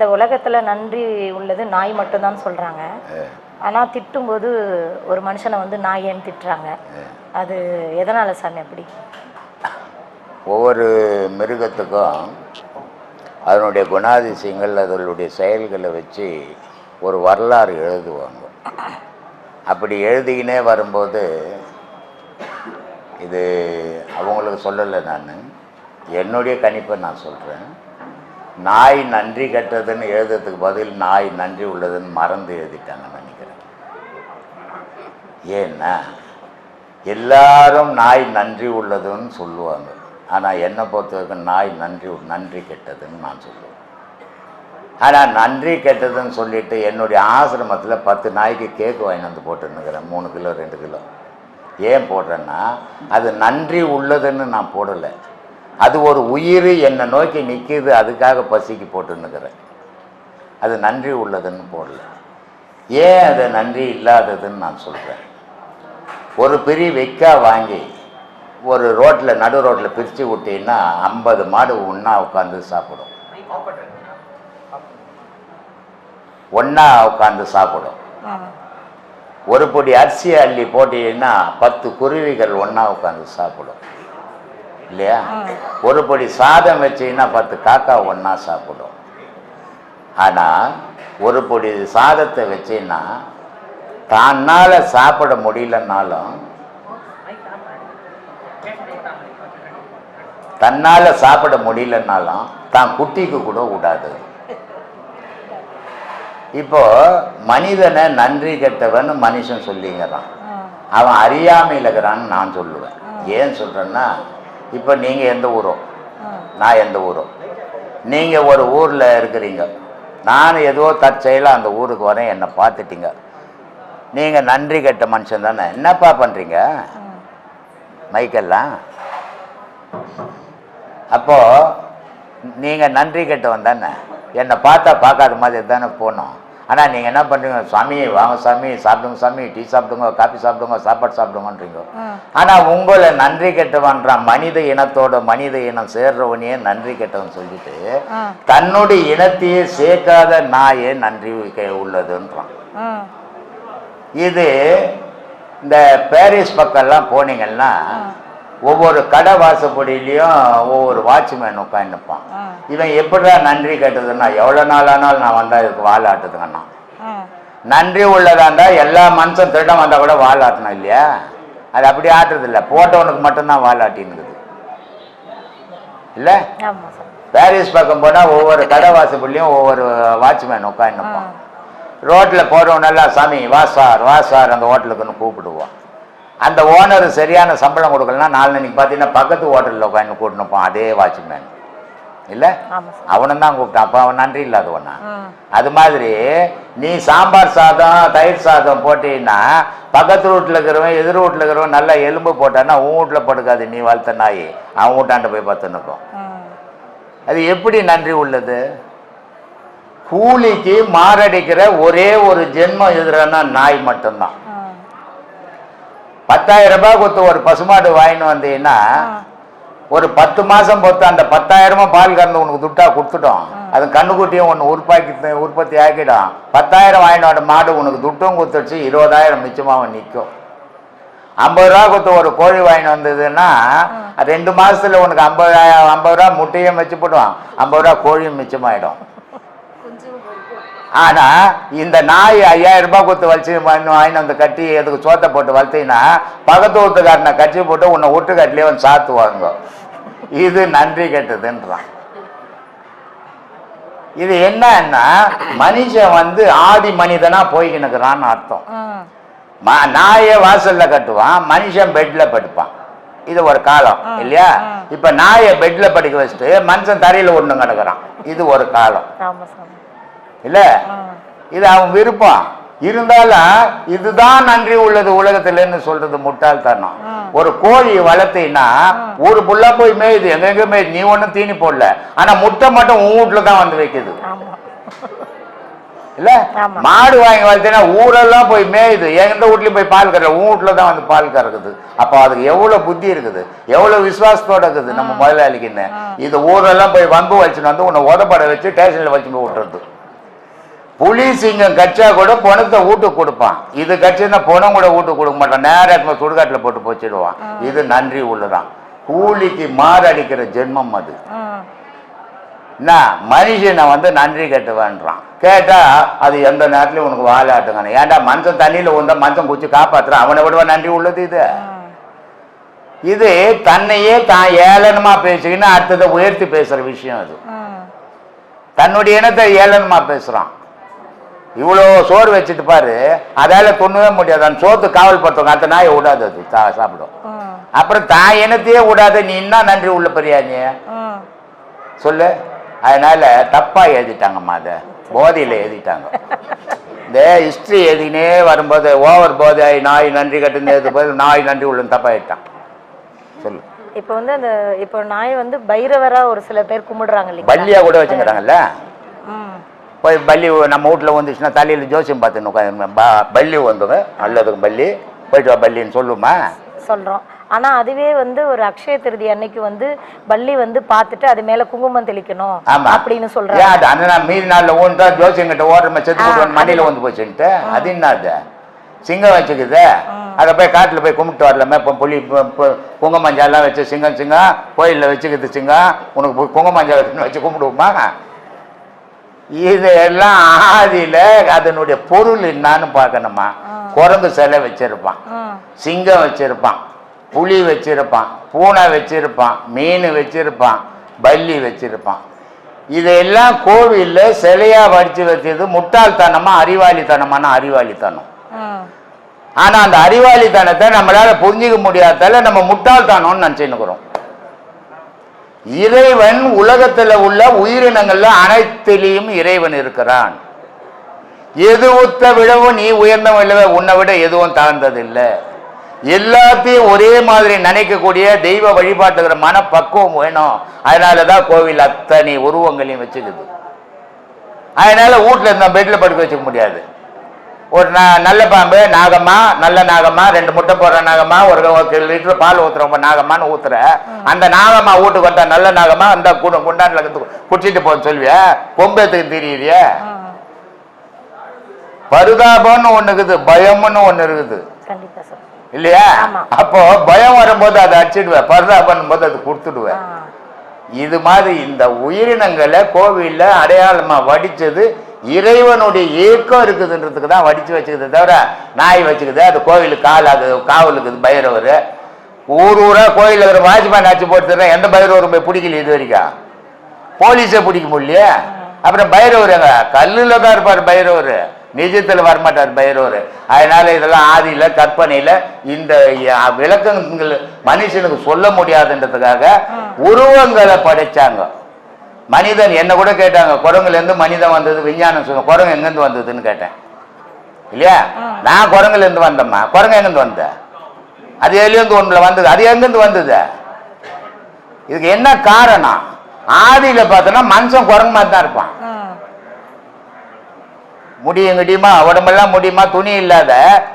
இந்த உலகத்துல நன்றி உள்ளது நாய் மட்டும்தான் சொல்றாங்க. ஆனா திட்டும்போது ஒரு மனுஷனை வந்து நாய் ஏன் திட்டுறாங்க அது எதனால சாமி அப்படி? ஒவ்வொரு மிருகத்துக்கும் அதனுடைய குணாதிசயங்கள் அதனுடைய செயல்களை வச்சு ஒரு வரலாறு எழுதுவாங்க. அப்படி எழுதிக்கினே வரும்போது இது அவங்களுக்கு சொல்லலை நான். என்னுடைய கணிப்பை நான் சொல்கிறேன் நாய் நன்றி கெட்டதுன்னு எழுதுறதுக்கு பதில் நாய் நன்றி உள்ளதுன்னு மறந்து எழுதிட்டாங்கன்னு நினைக்கிறேன். ஏன்னா எல்லாரும் நாய் நன்றி உள்ளதுன்னு சொல்லுவாங்க. ஆனால் என்னை பொறுத்த வரைக்கும் நாய் நன்றி நன்றி கெட்டதுன்னு நான் சொல்லுவேன். ஆனால் நன்றி கெட்டதுன்னு சொல்லிட்டு என்னுடைய ஆசிரமத்தில் பத்து நாய்க்கு கேக்கு வாங்கி வந்து போட்டுன்னுக்கிறேன். மூணு கிலோ ரெண்டு கிலோ. ஏன் போடுறேன்னா அது நன்றி உள்ளதுன்னு நான் போடலை. அது ஒரு உயிர் என்னை நோக்கி நிற்கிது அதுக்காக பசிக்கு போட்டுன்னுக்கிறேன். அது நன்றி உள்ளதுன்னு போடல. ஏன் அது நன்றி இல்லாததுன்னு நான் சொல்கிறேன் ஒரு பெரிய வெக்கா வாங்கி ஒரு ரோட்டில் நடு ரோட்டில் பிரித்து விட்டீங்கன்னா ஐம்பது மாடு ஒன்றா உட்காந்து சாப்பிடும். ஒன்றா உட்காந்து சாப்பிடும். ஒரு பொடி அரிசியை அள்ளி போட்டீங்கன்னா பத்து குருவிகள் ஒன்றா உட்காந்து சாப்பிடும். இல்லையா? ஒரு பொடி சாதம் வச்சீங்கன்னா பத்து காக்கா ஒன்றா சாப்பிடும். ஆனால் ஒரு பொடி சாதத்தை வச்சீங்கன்னா தன்னால் சாப்பிட முடியலன்னாலும் தன்னால் சாப்பிட முடியலன்னாலும் தான் குட்டிக்கு கூட விடாது இப்போ மனிதனை நன்றி கெட்டவன் மனுஷன் சொல்லிங்கிறான். அவன் அறியாமையில் இருக்கிறான்னு நான் சொல்லுவேன். ஏன் சொல்கிறேன்னா இப்போ நீங்கள் எந்த ஊரோ. நான் எந்த ஊரோ? நீங்கள் ஒரு ஊரில் இருக்கிறீங்க. நான் ஏதோ தற்செயலாக அந்த ஊருக்கு வரேன் என்னை பார்த்துட்டீங்க. நீங்கள் நன்றி கெட்ட மனுஷன் தானே. என்னப்பா பண்ணுறீங்க. மைக்கெல்லாம். அப்போது நீங்கள் நன்றி கெட்டவன் தானே. என்னை பார்த்தா பார்க்காத மாதிரி தானே போனோம். ஆனால் நீங்கள் என்ன பண்ணுறீங்க சாமி வாங்க சாமி சாப்பிடுங்க சாமி டீ சாப்பிடுங்க காஃபி சாப்பிடுங்க சாப்பாடு சாப்பிடுங்கன்றீங்க. ஆனால் உங்களை நன்றி கெட்டவன்றான் மனித இனத்தோட மனித இனம் சேர்றவனையே நன்றி கெட்டவன் சொல்லிட்டு. தன்னுடைய இனத்தையே சேர்க்காத நாயே நன்றி உள்ளதுன்றான். இது இந்த பாரிஸ் பக்கம்லாம் போனீங்கன்னா ஒவ்வொரு கடை வாசப்படியிலையும் ஒவ்வொரு வாட்ச்மேன் உட்காந்துப்பான். இவன் எப்படிடா நன்றி கேட்டதுன்னா எவ்வளோ நாள் ஆனாலும் நான் வந்தால் இதுக்கு வால் ஆட்டுதுங்கண்ணா. நன்றி உள்ளதா இருந்தால் எல்லா மனுஷன் திருடம் வந்தால் கூட வால் ஆட்டணும் இல்லையா? அது அப்படி ஆட்டுறது இல்லை போட்டவனுக்கு மட்டும்தான் வால் ஆட்டினுக்குது இல்லை? பாரிஸ் பக்கம் போனால் ஒவ்வொரு கடை வாசப்படிலையும் ஒவ்வொரு வாட்ச்மேன் உட்காந்துப்பான். ரோட்டில் போகிறவனெல்லாம் சாமி வா சார் வா சார் அந்த ஹோட்டலுக்குன்னு கூப்பிடுவோம் அந்த ஓனர் சரியான சம்பளம் கொடுக்கலன்னா நாளைக்கு பார்த்தீங்கன்னா பக்கத்து ஹோட்டலில் உட்காந்து கூட்டினுப்பான் அதே வாட்ச்மேன் இல்லை? அவனும் தான் கூப்பிட்டான். அப்போ அவன் நன்றி இல்லாதவனா. அது மாதிரி நீ சாம்பார் சாதம் தயிர் சாதம் போட்டீங்கன்னா பக்கத்து வீட்டில் இருக்கிறவன் எதிர் வீட்டில் இருக்கிறவன் நல்லா எலும்பு போட்டான்னா உன் வீட்டில் படுக்காது. நீ வளர்த்த நாய். அவன் வீட்டாண்ட போய் பார்த்துன்னுக்கும். அது எப்படி நன்றி உள்ளது? கூலிக்கு மாரடிக்கிற ஒரே ஒரு ஜென்மம் எதிரான நாய் மட்டும்தான். பத்தாயிரம் ரூபாய் கொடுத்து ஒரு பசுமாடு வாங்கின்னு வந்தீங்கன்னா ஒரு பத்து மாசம் பொறுத்து அந்த பத்தாயிரமும் பால் கறந்து உனக்கு துட்டா கொடுத்துட்டோம். அது கண்ணுக்குட்டியும் ஒன்று உற்பத்தி உற்பத்தி ஆக்கிடும் பத்தாயிரம் வாங்கிட்டு வந்த மாடு உனக்கு துட்டும் கொடுத்துடுச்சு இருபதாயிரம் மிச்சமாக நிற்கும் ஐம்பது ரூபா கொடுத்து ஒரு கோழி வாங்கிட்டு வந்ததுன்னா ரெண்டு மாசத்துல உனக்கு ஐம்பதாயிரம் ஐம்பது ரூபா முட்டையும் வச்சு போடுவான் ஐம்பது ரூபா கோழியும் மிச்சமாயிடும். ஆனா இந்த நாய் ஐயாயிரம் ரூபாய் கொடுத்து வச்சு வாங்கிட்டு வந்து கட்டி அதுக்கு சோத்தை போட்டு வளர்த்தீங்கன்னா பக்கத்து வீட்டுக்காரனை கட்சி போட்டு உன்னை வீட்டுக்காட்டிலே வந்து சாத்துவாங்க. இது நன்றி கெட்டதுன்றான். இது என்னன்னா மனுஷன் வந்து ஆதி மனிதனா போய்க்கினுக்குறான்னு அர்த்தம். நாயை வாசல்ல கட்டுவான் மனுஷன் பெட்ல படுப்பான். இது ஒரு காலம் இல்லையா? இப்ப நாயை பெட்ல படுக்க வச்சுட்டு மனுஷன் தரையில ஒண்ணு கிடக்குறான். இது ஒரு காலம். இல்ல. இது அவன் விருப்பம். இருந்தாலும் இதுதான் நன்றி உள்ளது உலகத்துலன்னு சொல்றது முட்டாள்தனம். ஒரு கோழி வளர்த்தீங்கன்னா ஊரு ஃபுல்லா போய் மேயுது எங்கெங்க மேயுது நீ ஒண்ணும் தீனி போடல. ஆனா முட்டை மட்டும் உன் வீட்டுல தான் வந்து வைக்குது. இல்ல. மாடு வாங்கி வளர்த்தீங்கன்னா ஊரெல்லாம் போய் மேயுது. எந்த வீட்லயும் போய் பால் கறல உன் வீட்டுல தான் வந்து பால் கறக்குது. அப்போ அதுக்கு எவ்வளவு புத்தி இருக்குது? எவ்வளவு விசுவாசத்தோட இருக்குது நம்ம முதலாளிக்குன்னு இது ஊரெல்லாம் போய் வம்பு வச்சுன்னு வந்து உன்னை உதப்பட வச்சு ஸ்டேஷன்ல வச்சு விட்டுறது. புலி சிங்கம் கச்சா கூட பணத்தை வீட்டுக்கு கொடுப்பான். இது கட்சின்னா பணம் கூட வீட்டுக்கு கொடுக்க மாட்டான். நேரம் சுடுகாட்டில் போட்டு போச்சிடுவான். இது நன்றி உள்ளதான். கூலிக்கு மாரடிக்கிற ஜென்மம் அது. என்ன? மனுஷனை வந்து நன்றி கட்டுவேன்றான். கேட்டா அது எந்த நேரத்துலயும் உனக்கு வாலாட்டுங்க ஏன்டா மனுஷன் தண்ணியில உண்டா மனுஷன் குச்சி காப்பாத்துறான்? அவனை விடவா நன்றி உள்ளது இது. இது தன்னையே தான் ஏளனமா பேசிக்கின்னு அடுத்ததை உயர்த்தி பேசுற விஷயம் அது. தன்னுடைய இனத்தை ஏளனமா பேசுறான். இவ்வளோ சோறு வச்சுட்டு பாரு அதால துண்ணவே முடியாது. அந்த சோத்து காவல் படுத்தவங்க அந்த நாயை விடாது அது. சா- சாப்பிடும். அப்புறம் தான் இனத்தையே விடாத நீ என்ன நன்றி உள்ள பெரியா நீ? சொல்லு. அதனால தப்பா எழுதிட்டாங்கம்மா அதை. போதையில் எழுதிட்டாங்க. இந்த ஹிஸ்ட்ரி எழுதினே வரும்போது ஓவர் போதை நாய் நன்றி கட்டுன்னு எழுது போது நாய் நன்றி உள்ள தப்பா எழுதிட்டான் சொல்லு. இப்போ வந்து அந்த இப்போ நாயை வந்து பைரவரா ஒரு சில பேர் கும்பிடுறாங்க பல்லியா கூட வச்சுக்கிறாங்கல்ல போய் பல்லி நம்ம வீட்டில் வந்துச்சுன்னா தலையில் ஜோசியம் பார்த்துன்னு உட்காந்து பல்லி வந்துங்க நல்லதுக்கு பல்லி போயிட்டு வா பல்லின்னு சொல்லுமா? சொல்றோம். ஆனா அதுவே வந்து ஒரு அக்ஷய திருதி அன்னைக்கு வந்து பள்ளி வந்து பார்த்துட்டு அது மேல குங்குமம் தெளிக்கணும் அப்படின்னு சொல்றாங்க. அது அந்த மீதி நாளில் ஓண்டா ஜோசியம் கிட்ட ஓடுறமே செத்து மண்டியில் வந்து போச்சுன்ட்டு? அது என்ன அது? சிங்கம் வச்சுக்குது? அதை போய் காட்டில் போய் கும்பிட்டு வரலாமே. இப்போ புளி குங்குமஞ்சாலாம் வச்சு சிங்கம் சிங்கம். கோயிலில் வச்சுக்குது சிங்கம். உனக்கு குங்குமஞ்சா வச்சுன்னு வச்சு கும்பிடுவோமா? இதெல்லாம் ஆதியில அதனுடைய பொருள் என்னன்னு பார்க்கணுமா? குரங்கு சிலை வச்சிருப்பான். சிங்கம் வச்சிருப்பான். புலி வச்சிருப்பான். பூனை வச்சிருப்பான். மீன் வச்சிருப்பான். பல்லி வச்சிருப்பான். இதெல்லாம் கோவில்ல சிலையா வடிச்சு வச்சது முட்டாள்தனமா அறிவாளித்தனமான அறிவாளித்தனம். ம் ஆனா அந்த அறிவாளித்தனத்தை நம்மளால புரிஞ்சுக்க முடியாதால நம்ம முட்டாள்தனம்னு நினைச்சுன்னுக்குறோம். இறைவன் உலகத்தில் உள்ள உயிரினங்கள்ல அனைத்திலையும் இறைவன் இருக்கிறான். எது உத்த விடவும் நீ உயர்ந்தவன் இல்லை உன்னை விட எதுவும் தாழ்ந்தது இல்லை எல்லாத்தையும் ஒரே மாதிரி நினைக்கக்கூடிய தெய்வ வழிபாட்டுகிற மனப்பக்குவம் வேணும். அதனாலதான் கோவில் அத்தனை உருவங்களையும் வச்சுக்குது. அதனால வீட்டில் இருந்த பெட்ல படுக்க வச்சுக்க முடியாது. ஒரு நல்ல பாம்பு நாகம்மா நல்ல நாகம்மா ரெண்டு முட்டை போடுற நாகம்மா ஒரு லிட்டர் பால் ஊத்துறவங்க நாகம்மான்னு ஊத்துற. அந்த நாகம்மா வீட்டுக்கு வந்தா நல்ல நாகம்மா அந்த குண்டு இருந்து குடிச்சிட்டு போன்னு சொல்லுவிய? கொம்பேத்துக்கு தெரியுறிய? ம் பரிதாபம்னு ஒண்ணு இருக்குது பயம்னு ஒண்ணு இருக்குது. இல்லையா. அப்போ பயம் வரும்போது அதை அடிச்சிடுவேன். பரிதாபம் போது அது கொடுத்துடுவேன். இது மாதிரி இந்த உயிரினங்களை கோவில்ல அடையாளமா வடிச்சது இறைவனுடைய ஏக்கம் இருக்குதுன்றதுக்கு தான் வடிச்சு வச்சுக்குது தவிர நாய் வச்சுக்குது அது கோவிலுக்கு கால் அது காவலுக்கு பைரவர். ஊர் ஊரா கோயில் இருக்கிற வாட்ச்மேன் ஆச்சு போட்டு எந்த பைரவரும் போய் பிடிக்கல இது வரைக்கும். போலீஸை பிடிக்க முடியலையே. அப்புறம் பைரவர் எங்க? கல்லுல தான் இருப்பார் பைரவர். நிஜத்துல வரமாட்டார் பைரவர். அதனால இதெல்லாம் ஆதியில கற்பனையில இந்த விளக்கங்கள் மனுஷனுக்கு சொல்ல முடியாதுன்றதுக்காக உருவங்களை படைச்சாங்க. மனிதன் என்ன கூட கேட்டாங்க குரங்குல இருந்து மனிதன் வந்தது விஞ்ஞானம் சொல்ல குரங்கு எங்கிருந்து வந்ததுன்னு கேட்டேன். இல்லையா? நான் குரங்குல இருந்து வந்தேம்மா. குரங்கு எங்கிருந்து வந்த? அது எதுலேருந்து ஒண்ணுல வந்தது. அது எங்கிருந்து வந்தது? இதுக்கு என்ன காரணம்? ஆதியில பார்த்தோன்னா மனுஷன் குரங்கு மாதிரி தான் இருப்பான். முடியும் கிடியுமா உடம்பெல்லாம் முடியுமா? துணி இல்லாத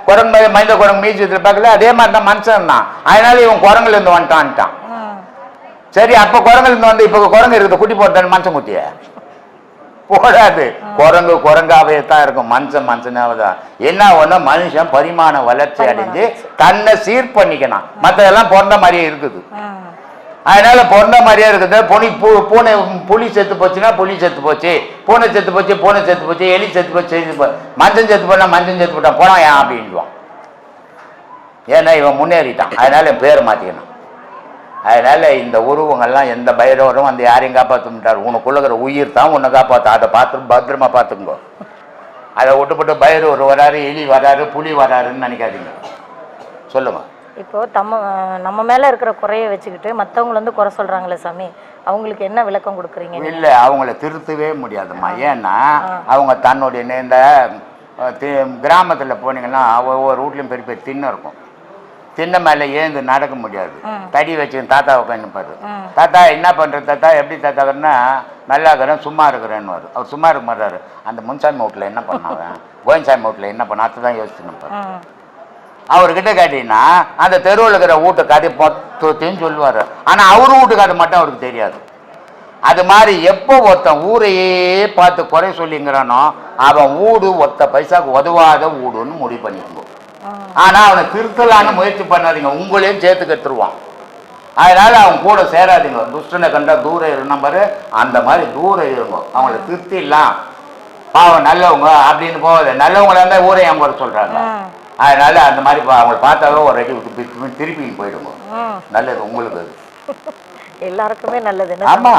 குரங்கு மனித குரங்கு மீச்சு பார்க்கல அதே மாதிரி தான் மனுஷன் தான். அதனால இவன் குரங்குல இருந்து வந்துட்டான்ட்டான். சரி அப்ப குரங்குல இருந்து வந்து இப்ப குரங்கு இருக்குது குட்டி போட்டான்னு மனுஷன் குட்டிய? போடாது. குரங்கு குரங்காவே தான் இருக்கும். மனுஷன் மனுஷனாவே தான் என்ன ஒண்ணு? மனுஷன் பரிமாண வளர்ச்சி அடைஞ்சு தன்னை சீர் பண்ணிக்கணும். மற்றதெல்லாம் பிறந்த மாதிரியே இருக்குது. அதனால பிறந்த மாதிரியே இருக்குது. புனி பூ பூனை புலி செத்து போச்சுன்னா புலி செத்து போச்சு. பூனை செத்து போச்சு பூனை செத்து போச்சு. எலி செத்து போச்சு மஞ்சள் செத்து போனா மஞ்சள் செத்து போட்டான் போனான் ஏன் அப்படின்வான் ஏன்னா இவன் முன்னேறிட்டான். அதனால என் பேரை மாத்திக்கணும். அதனால இந்த உருவங்கள்லாம் எந்த பைரவரும் வந்து யாரையும் காப்பாற்ற மாட்டார் உனக்குள்ளகிற உயிர் தான் உன்னை காப்பாற்ற அதை பார்த்து பத்திரமா பார்த்துக்கோ. அதை விட்டுப்பட்டு பைரவர் வராரு எலி வராரு புலி வராருன்னு நினைக்காதீங்க. சொல்லுங்க இப்போ தம்ம நம்ம மேல இருக்கிற குறைய வச்சுக்கிட்டு மத்தவங்கள வந்து குறை சொல்றாங்களே சாமி அவங்களுக்கு என்ன விளக்கம் கொடுக்குறீங்க? இல்ல அவங்கள திருத்தவே முடியாதும்மா. ஏன்னா அவங்க தன்னுடைய இந்த கிராமத்துல போனீங்கன்னா ஒவ்வொரு வீட்லயும் பெரிய பெரிய திண்ணை இருக்கும். திண்ணை மேலே ஏந்து நடக்க முடியாது. தடி வச்சு தாத்தா உட்காந்துப்பாரு. தாத்தா என்ன பண்ணுற தாத்தா? எப்படி தாத்தாக்கிறேன்னா நல்லா இருக்கிறேன் சும்மா இருக்கிறேன்னு அவர் சும்மா இருக்க மாட்டாரு. அந்த முன்சாமி வீட்டில் என்ன பண்ணாங்க கோயின்சாமி வீட்டில் என்ன பண்ண? அதை தான் யோசிச்சு ம் அவர்கிட்ட கேட்டீங்கன்னா அந்த தெருவில் இருக்கிற வீட்டு கதை மொத்தத்தையும் சொல்லுவார். ஆனால் அவர் வீட்டு கதை மட்டும் அவருக்கு தெரியாது. அது மாதிரி எப்போ ஒருத்தன் ஊரையே பார்த்து குறை சொல்லிங்கிறானோ அவன் வீடு ஒத்த பைசாக்கு உதவாத வீடுன்னு முடிவு பண்ணிக்கணும். ஆனால் அவனை திருத்தலான்னு முயற்சி பண்ணாதீங்க. உங்களையும் சேர்த்து கட்டுருவான் அதனால அவன் கூட சேராதீங்க. துஷ்டனை கண்டா தூரம் இருந்த மாதிரி அந்த மாதிரி தூரம் இருங்க அவங்கள திருத்திடலாம். பாவம் நல்லவங்க அப்படின்னு போகாது. நல்லவங்களா இருந்தால் ஊரை என் கூட சொல்கிறாங்க ம் அதனால அந்த மாதிரி அவங்கள பார்த்தாவே ஒரு அடி விட்டு திருப்பி திருப்பி போயிடுங்க. நல்லது உங்களுக்கு அது. எல்லாருக்குமே நல்லது ஆமா.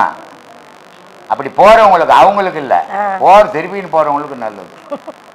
அப்படி போறவங்களுக்கு அவங்களுக்கு இல்ல. போற திருப்பின்னு போறவங்களுக்கு நல்லது.